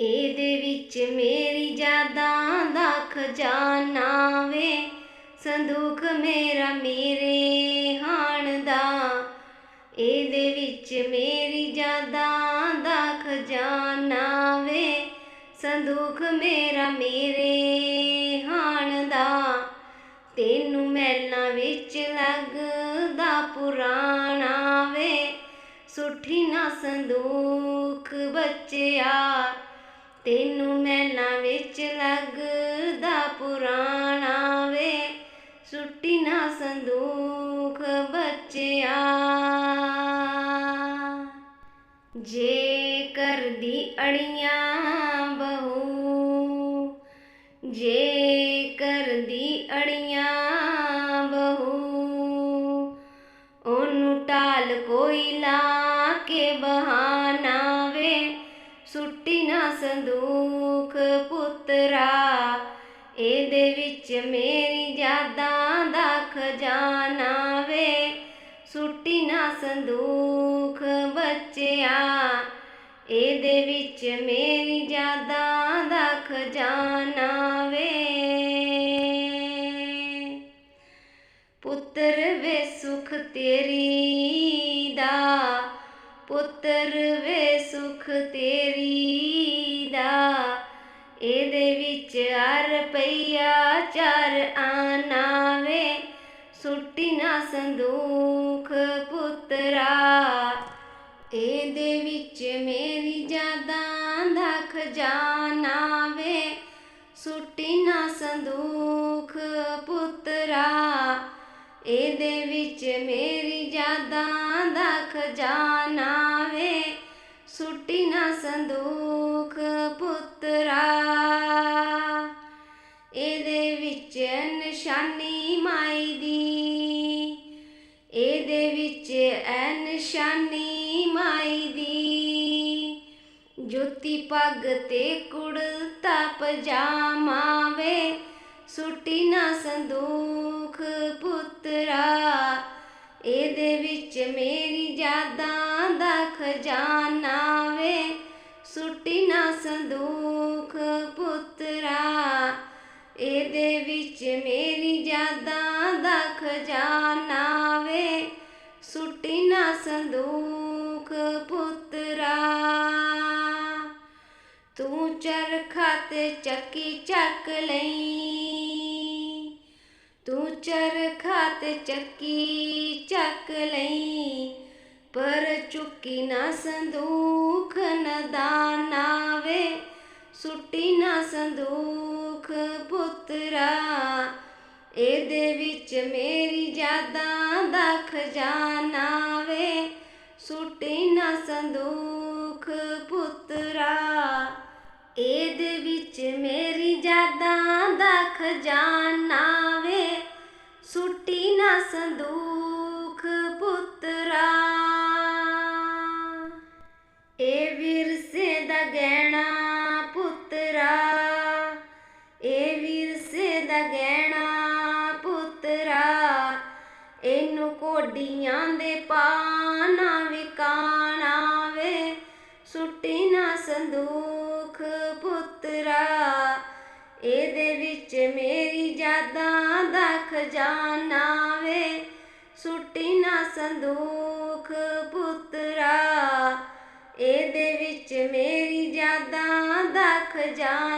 ਇਹਦੇ ਵਿੱਚ ਮੇਰੀ ਯਾਦਾਂ ਦਾ ਖਜ਼ਾਨਾ ਵੇ, ਸੰਦੂਖ ਮੇਰਾ ਮੇਰੇ ਹਾਣ ਦਾ। ਇਹਦੇ ਵਿੱਚ ਮੇਰੀ ਯਾਦਾਂ ਦਾ ਖਜ਼ਾਨਾ ਵੇ, ਸੰਦੂਖ ਮੇਰਾ ਮੇਰੇ ਹਾਣ ਦਾ। ਤੈਨੂੰ ਮੈਲਾਂ ਵਿੱਚ ਲੱਗਦਾ ਪੁਰਾਣਾ ਵੇ, ਸੁੱਠੀ ਨਾ ਸੰਦੂਖ ਬੱਚਿਆ। ਤੈਨੂੰ ਮੈਨਾ ਵਿੱਚ ਲੱਗਦਾ ਪੁਰਾਣਾ ਵੇ ਸੁੱਟੀ ਨਾ ਸੰਦੂਖ ਬੱਚਿਆ। ਜੇ ਕਰਦੀ ਅੜੀਆਂ ਬਹੂ, ਜੇ ਸੁੱਟੀ ਨਾ ਸੰਦੂਖ ਪੁੱਤਰਾ, ਇਹਦੇ ਵਿੱਚ ਮੇਰੀ ਯਾਦਾਂ ਦਾ ਖਜ਼ਾਨਾ ਵੇ। ਸੁੱਟੀ ਨਾ ਸੰਦੂਖ ਬੱਚਿਆ, ਇਹਦੇ ਵਿੱਚ ਮੇਰੀ ਯਾਦਾਂ ਦਾ ਖਜ਼ਾਨਾ ਵੇ। ਪੁੱਤਰ ਵੇ ਸੁਖ ਤੇਰੀ ਦਾ, ਪੁੱਤਰ ਵੇ ਸੁਖ ਤੇਰੀ ਰੁਪਈਆ ਚਾਰ ਆਨਾ ਵੇ ਸੁੱਟੀ ਨਾ ਸੰਦੂਖ ਪੁੱਤਰਾ। ਇਹਦੇ ਵਿੱਚ ਮੇਰੀ ਯਾਦਾਂ ਦਾ ਖਜ਼ਾਨਾ ਵੇ ਸੁੱਟੀ ਨਾ ਸੰਦੂਖ ਪੁੱਤਰਾ। ਇਹਦੇ ਵਿੱਚ ਮੇਰੀ ਯਾਦਾਂ ਦਾ ਖਜ਼ਾਨਾ ਵੇ ਸੁੱਟੀ ਨਾ ਸੰਦੂਖ ਜੋਤੀ ਪੱਗ ਤੇ ਕੁੜਤਾ ਪਜਾਮਾ ਵੇ ਸੁੱਟੀ ਨਾ ਸੰਦੂਖ ਪੁੱਤਰਾ, ਇਹਦੇ ਵਿੱਚ ਮੇਰੀ ਯਾਦਾਂ ਦਾ ਖਜ਼ਾਨਾ ਵੇ। ਸੁੱਟੀ ਨਾ ਸੰਦੂਖ ਪੁੱਤਰਾ, ਇਹਦੇ ਵਿੱਚ ਮੇਰੀ ਯਾਦਾਂ ਦਾ ਖਜ਼ਾਨਾ ਵੇ। ਸੁੱਟੀ ਨਾ ਸੰਦੂਖ ਪੁੱਤਰਾ। ਚਰਖਾ ਤੇ ਚੱਕੀ ਚੱਕ ਲਈ। ਤੂੰ ਚਰਖਾ ਤੇ ਚੱਕੀ ਚੱਕ ਲਈ, ਪਰ ਚੁੱਕੀ ਨਾ ਸੰਦੂਖ ਨਦਾਨਾ ਵੇ ਸੁੱਟੀ ਨਾ ਸੰਦੂਖ ਪੁੱਤਰਾ, ਇਹਦੇ ਵਿੱਚ ਮੇਰੀ ਯਾਦਾਂ ਦਾ ਖਜ਼ਾਨਾ ਵੇ ਸੁੱਟੀ ਨਾ ਸੰਦੂਖ ਪੁੱਤਰਾ ਇਹਦੇ ਵਿੱਚ ਮੇਰੀ ਯਾਦਾਂ ਦਾ ਖਜ਼ਾਨਾ ਵੇ। ਸੁੱਟੀ ਨਾ ਸੰਦੂਖ ਪੁੱਤਰਾ। ਇਹ ਵਿਰਸੇ ਦਾ ਗਹਿਣਾ ਪੁੱਤਰਾ। ਇਹ ਵਿਰਸੇ ਦਾ ਗਹਿਣਾ ਪੁੱਤਰਾ। ਇਹਨੂੰ ਕੋਡੀਆਂ ਦੇ ਪਾਣਾ ਵਿਕਾਣਾ ਵੇ। ਸੁੱਟੀ ਨਾ ਸੰਦੂਖ ਵਿੱਚ ਮੇਰੀ ਯਾਦਾਂ ਦਾ ਖਜ਼ਾਨਾ ਵੇ। ਸੁੱਟੀ ਨਾ ਸੰਦੂਖ ਪੁੱਤਰਾ, ਇਹਦੇ ਵਿੱਚ ਮੇਰੀ ਯਾਦਾਂ ਦਾ ਖਜ਼ਾਨਾ